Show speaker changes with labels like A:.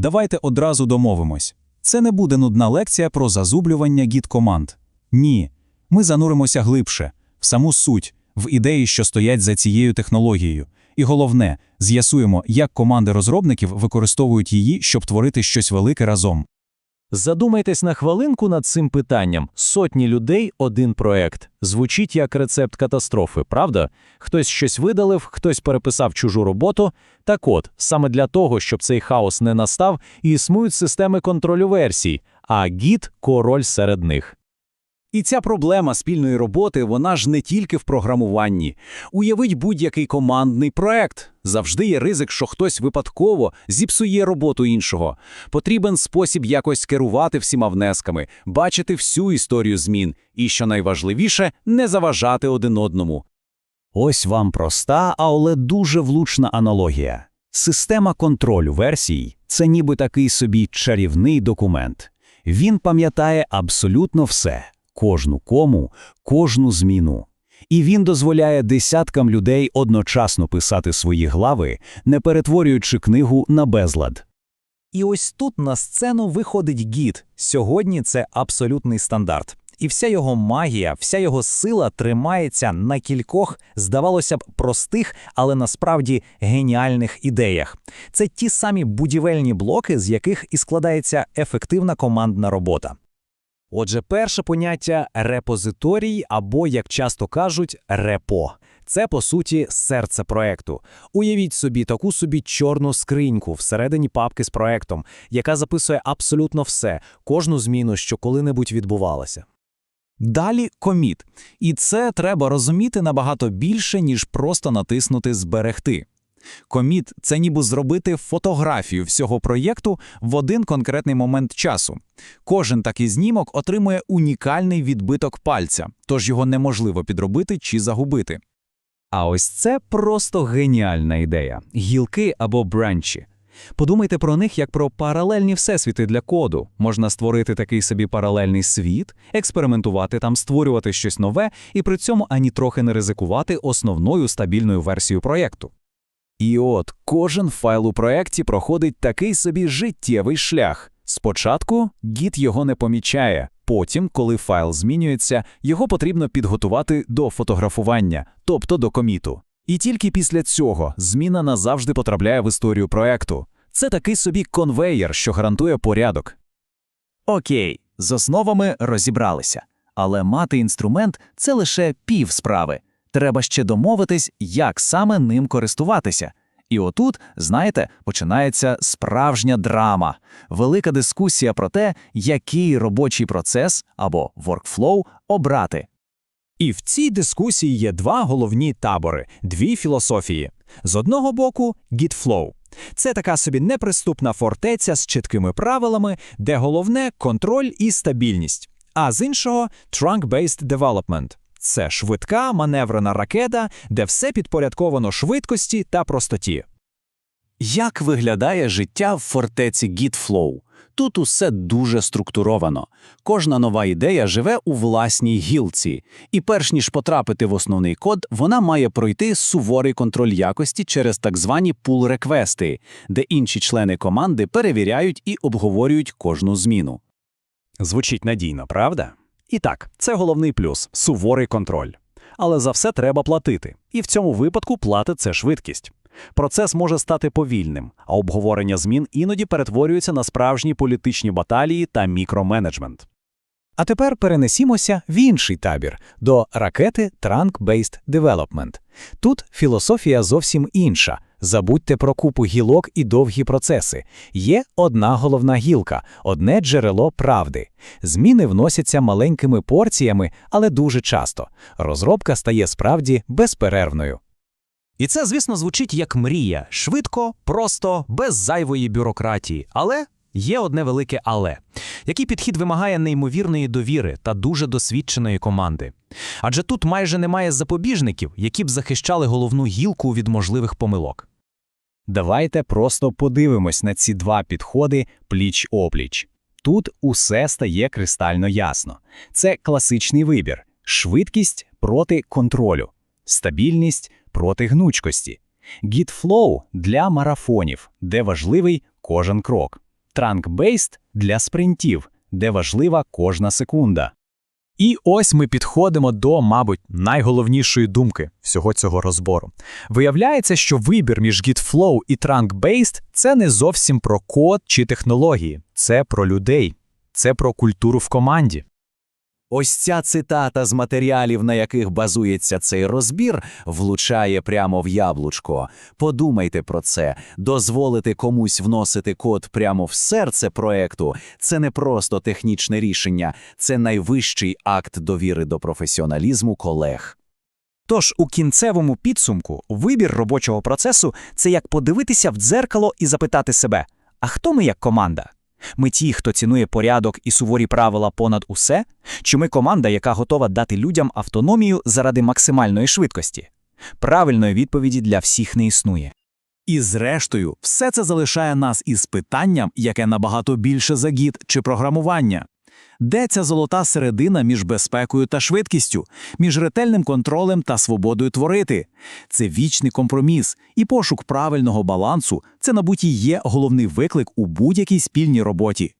A: давайте одразу домовимось. Це не буде нудна лекція про зазублювання гід-команд. Ні, ми зануримося глибше, в саму суть, в ідеї, що стоять за цією технологією. І головне, з'ясуємо, як команди розробників використовують її, щоб творити щось велике разом.
B: Задумайтесь на хвилинку над цим питанням. Сотні людей – один проект. Звучить як рецепт катастрофи, правда? Хтось щось видалив, хтось переписав чужу роботу. Так от, саме для того, щоб цей хаос не настав, існують системи контролю версій, а гід – король серед них.
C: І ця проблема спільної роботи, вона ж не тільки в програмуванні. Уявіть будь-який командний проект. Завжди є ризик, що хтось випадково зіпсує роботу іншого. Потрібен спосіб якось керувати всіма внесками, бачити всю історію змін і, що найважливіше, не заважати один одному.
D: Ось вам проста, але дуже влучна аналогія. Система контролю версій – це ніби такий собі чарівний документ. Він пам'ятає абсолютно все – кожну кому, кожну зміну. І він дозволяє десяткам людей одночасно писати свої глави, не перетворюючи книгу на безлад.
E: І ось тут на сцену виходить гід. Сьогодні це абсолютний стандарт. І вся його магія, вся його сила тримається на кількох, здавалося б, простих, але насправді геніальних ідеях. Це ті самі будівельні блоки, з яких і складається ефективна командна робота. Отже, перше поняття репозиторій або, як часто кажуть, репо. Це, по суті, серце проекту. Уявіть собі таку собі чорну скриньку всередині папки з проектом, яка записує абсолютно все, кожну зміну, що коли-небудь відбувалася. Далі коміт. І це треба розуміти набагато більше, ніж просто натиснути Зберегти. Коміт це ніби зробити фотографію всього проєкту в один конкретний момент часу. Кожен такий знімок отримує унікальний відбиток пальця, тож його неможливо підробити чи загубити. А ось це просто геніальна ідея гілки або бранчі. Подумайте про них як про паралельні всесвіти для коду. Можна створити такий собі паралельний світ, експериментувати там, створювати щось нове і при цьому ані трохи не ризикувати основною стабільною версією проєкту. І от кожен файл у проєкті проходить такий собі життєвий шлях. Спочатку гід його не помічає, потім, коли файл змінюється, його потрібно підготувати до фотографування, тобто до коміту. І тільки після цього зміна назавжди потрапляє в історію проєкту. Це такий собі конвеєр, що гарантує порядок.
F: Окей, з основами розібралися. Але мати інструмент це лише пів справи. Треба ще домовитись, як саме ним користуватися. І отут, знаєте, починається справжня драма, велика дискусія про те, який робочий процес або workflow обрати.
E: І в цій дискусії є два головні табори, дві філософії. З одного боку, Gitflow. Це така собі неприступна фортеця з чіткими правилами, де головне контроль і стабільність. А з іншого Trunk-Based Development. Це швидка маневрена ракета, де все підпорядковано швидкості та простоті.
C: Як виглядає життя в фортеці GitFlow? Тут усе дуже структуровано. Кожна нова ідея живе у власній гілці, і перш ніж потрапити в основний код, вона має пройти суворий контроль якості через так звані пул-реквести, де інші члени команди перевіряють і обговорюють кожну зміну.
E: Звучить надійно, правда? І так, це головний плюс суворий контроль. Але за все треба платити. І в цьому випадку плата це швидкість. Процес може стати повільним, а обговорення змін іноді перетворюється на справжні політичні баталії та мікроменеджмент. А тепер перенесімося в інший табір до ракети Trunk-Based Development. Тут філософія зовсім інша. Забудьте про купу гілок і довгі процеси. Є одна головна гілка, одне джерело правди. Зміни вносяться маленькими порціями, але дуже часто. Розробка стає справді безперервною. І це, звісно, звучить як мрія швидко, просто, без зайвої бюрократії. Але є одне велике але, який підхід вимагає неймовірної довіри та дуже досвідченої команди. Адже тут майже немає запобіжників, які б захищали головну гілку від можливих помилок.
D: Давайте просто подивимось на ці два підходи пліч-опліч. Тут усе стає кристально ясно. Це класичний вибір: швидкість проти контролю, стабільність проти гнучкості. GitFlow для марафонів, де важливий кожен крок. Trunk-based – для спринтів, де важлива кожна секунда.
B: І ось ми підходимо до, мабуть, найголовнішої думки всього цього розбору. Виявляється, що вибір між GitFlow і Trunk-based – це не зовсім про код чи технології, це про людей, це про культуру в команді.
C: Ось ця цитата з матеріалів, на яких базується цей розбір, влучає прямо в яблучко. Подумайте про це. Дозволити комусь вносити код прямо в серце проекту – це не просто технічне рішення, це найвищий акт довіри до професіоналізму колег.
E: Тож у кінцевому підсумку вибір робочого процесу це як подивитися в дзеркало і запитати себе: а хто ми як команда? Ми ті, хто цінує порядок і суворі правила понад усе? Чи ми команда, яка готова дати людям автономію заради максимальної швидкості? Правильної відповіді для всіх не існує.
C: І зрештою, все це залишає нас із питанням, яке набагато більше за гід чи програмування. Де ця золота середина між безпекою та швидкістю, між ретельним контролем та свободою творити? Це вічний компроміс, і пошук правильного балансу це, набуті, є головний виклик у будь-якій спільній роботі.